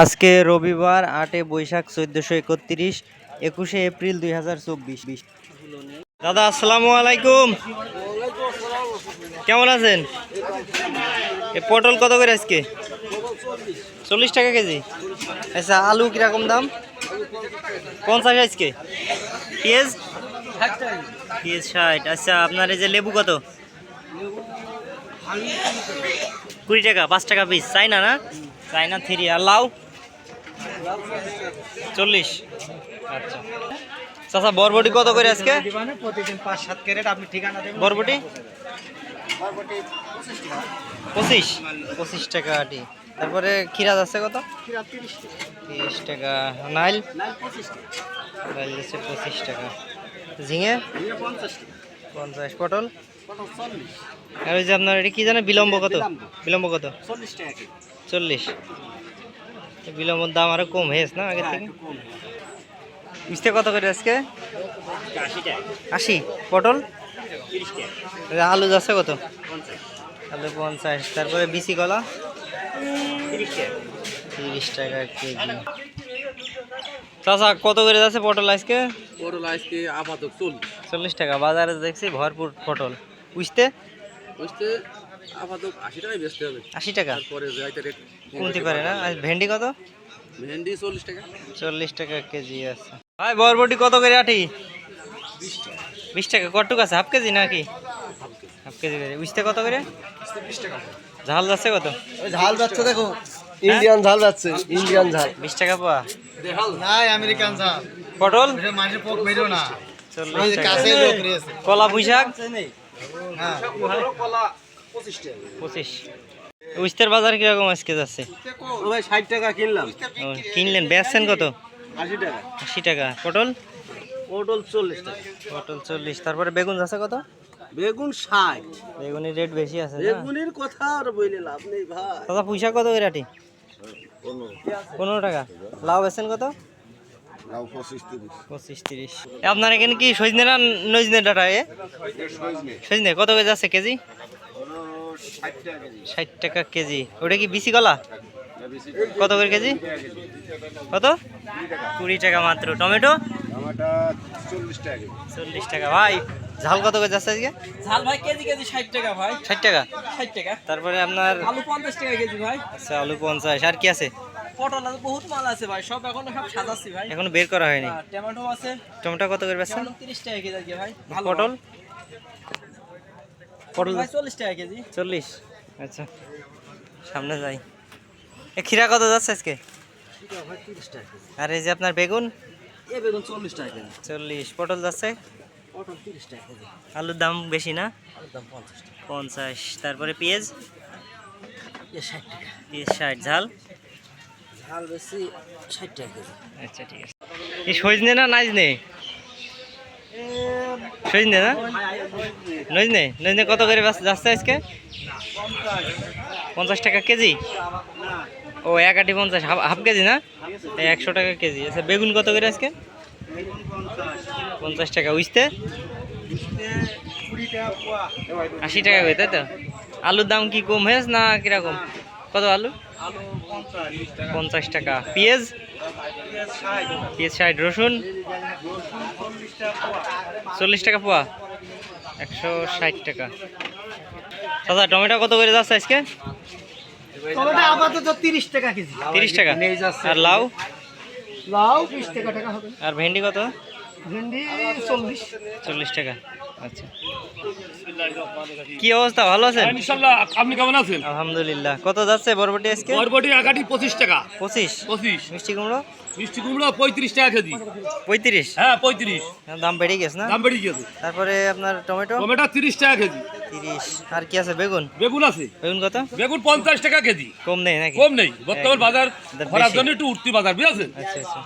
আজকে রবিবার আটে বৈশাখ চোদ্দশো একত্রিশ, একুশে এপ্রিল দুই হাজার চব্বিশ। দাদা, আসসালামু আলাইকুম। কেমন আছেন? পটল কত করে আজকে? চল্লিশ টাকা কেজি। আচ্ছা আলু কীরকম দাম? পঞ্চাশ আজকে। পেঁয়াজ? পেঁয়াজ ষাট। আচ্ছা আপনার এই যে লেবু কত? কুড়ি টাকা, পাঁচ টাকা পিস চাইনা না? চাইনা থ্রি আর লাউ? চল্লিশ। আচ্ছা। চাচা বরবটি কত করে আজকে? প্রতিদিন পাঁচ সাত ক্যারেট আপনি ঠিকানা দেবেন। বরবটি? পঁচিশ পঁচিশ? টাকা আটি। তারপরে খিরাজ আছে কত? তিরিশ টাকা। নাইল? নাইল হচ্ছে পঁচিশ টাকা। ঝিঙে? পঞ্চাশ পটল? আর ওই যে আপনার এটা কি জানে বিলম্ব কত? বিলম্ব। কত? চল্লিশ টাকা কেজি চল্লিশ তো বিলম্বর দাম আরও কম হয়েছে না আগের থেকে? মিষ্টি কত করে আজকে? আশি। পটল? আলু যাচ্ছে কত? আলু পঞ্চাশ। তারপরে বিসি কলা? তিরিশ টাকা কেজি। চাচা কত করে যাচ্ছে পটল আজকে? পটল আজকে আপাতত চল্লিশ। চল্লিশ টাকা। বাজারে দেখছি ভরপুর পটল। বুঝতে বুঝতে আপাতত আশি টাকায় বেচতে হবে। আশি টাকা? তারপরে যাইতে রেট কমতে পারে না। আর ভেন্ডি কত? ভেন্ডি টাকা। কেজি আছে। ভাই বরবটি কত করে আটি? টাকা। কটুক আছে? হাফ কেজি নাকি? Half KG. করে। কত করে? ঝাল যাচ্ছে কত? ঝাল যাচ্ছে দেখো। ইন্ডিয়ান ঝাল যাচ্ছে। ইন্ডিয়ান ঝাল। বিশ টাকা পাওয়া নাই আমেরিকান ঝাল। পটল? মাঝে পোক মেরো না। চল্লিশ টাকা। কাছে কলা পুঁইশাক? হ্যাঁ। পঁচিশ উস্তের বাজার কীরকম আজকে যাচ্ছে? ষাট টাকা কিনলাম। ও, কিনলেন। বেচছেন কত? আশি টাকা। আশি টাকা। পটল? পটল চল্লিশ টাকা। পটল চল্লিশ। তারপরে বেগুন আছে কত? বেগুন ষাট। বেগুনের রেট বেশি আছে না? বেগুনের কথা আর বইলে লাভ নেই ভাই। দাদা পয়সা কত পনেরো টাকা। লাউ বেচছেন কত? পঁচিশ তিরিশ। আপনার এখানে কি সজনে না নজনে ডাটা এ? সজনে। কত করে আছে কেজি? ষাট টাকা কেজি। ওটা কি বিসি কলা? কত করে কেজি? কত? কুড়ি টাকা মাত্র। টমেটো? চল্লিশ টাকা। ভাই ঝাল কত করে যাচ্ছে আজকে? ঝাল ভাই কেজি কেজি ষাট টাকা ভাই। ষাট টাকা? ষাট টাকা। তারপরে আপনার আলু পঞ্চাশ টাকা কেজি ভাই। আচ্ছা আলু পঞ্চাশ। আর কি আছে? পটল আছে বহুত মাল আছে ভাই সব এখন সব সাজাচ্ছি ভাই। এখনও বের করা হয়নি? টমেটো আছে। টমেটো কত করে বেচছেন টমেটো তিরিশ টাকা কেজি ভাই ভালো পটল? পটল ভাই চল্লিশ টাকা কেজি। চল্লিশ? আচ্ছা সামনে যাই। এ খিরা কত যাচ্ছে আজকে? ভাই তিরিশ টাকা আর এই যে আপনার বেগুন? এ বেগুন চল্লিশ টাকা কেজি। চল্লিশ পটল যাচ্ছে? পটল তিরিশ টাকা কেজি। আলুর দাম বেশি না? আলুর দাম পঞ্চাশ টাকা। পঞ্চাশ তারপরে পেঁয়াজ? এ ষাট টাকা। পেঁয়াজ ষাট ঝাল? বেশি টাকা আচ্ছা ঠিক আছে। এই সজনে না নাজনে? সজনে না? নজনে? নজনে কত করে যাচ্ছে আজকে? পঞ্চাশ টাকা কেজি? ও, এক আটি পঞ্চাশ, হাফ কেজি না? একশো টাকা কেজি। আচ্ছা বেগুন কত করে আজকে? পঞ্চাশ টাকা। উইসতে আশি টাকা করে, তাই তো? আলুর দাম কি কম হয়েছে না কীরকম? কত আলু? পঞ্চাশ টাকা। পেঁয়াজ? পেঁয়াজ ষাট রসুন? চল্লিশ টাকা পোয়া। একশো ষাট টাকা। দাদা টমেটো কত করে যাচ্ছে আজকে? তিরিশ টাকা কেজি। তিরিশ টাকা। আর লাউ? লাউ বিশ টাকা টাকা হবে। আর ভেন্ডি কত? ভেন্ডি চল্লিশ। চল্লিশ টাকা। আচ্ছা। কি অবস্থা? ভালো আছেন? ইনশাল্লাহ। আপনি কেমন আছেন? আলহামদুলিল্লাহ। কত যাচ্ছে বরবটি আজকে? বরবটি একাটি পঁচিশ টাকা। পঁচিশ? পঁচিশ। মিষ্টি কুমড়ো? মিষ্টি কুমড়ো পঁয়ত্রিশ টাকা কেজি। পঁয়ত্রিশ? হ্যাঁ পঁয়ত্রিশ। দাম বেড়ে গেছে না? দাম বেড়ে গেছে। তারপরে আপনার টমেটো? টমেটো তিরিশ টাকা কেজি। তিরিশ। আর কি আছে? বেগুন? বেগুন আছে। বেগুন কত? বেগুন পঞ্চাশ টাকা কেজি। কম নেই নাকি? কম নেই। বর্তমান বাজার। খরার জন্য একটু উঠতি বাজার বুঝেছেন? আচ্ছা আচ্ছা।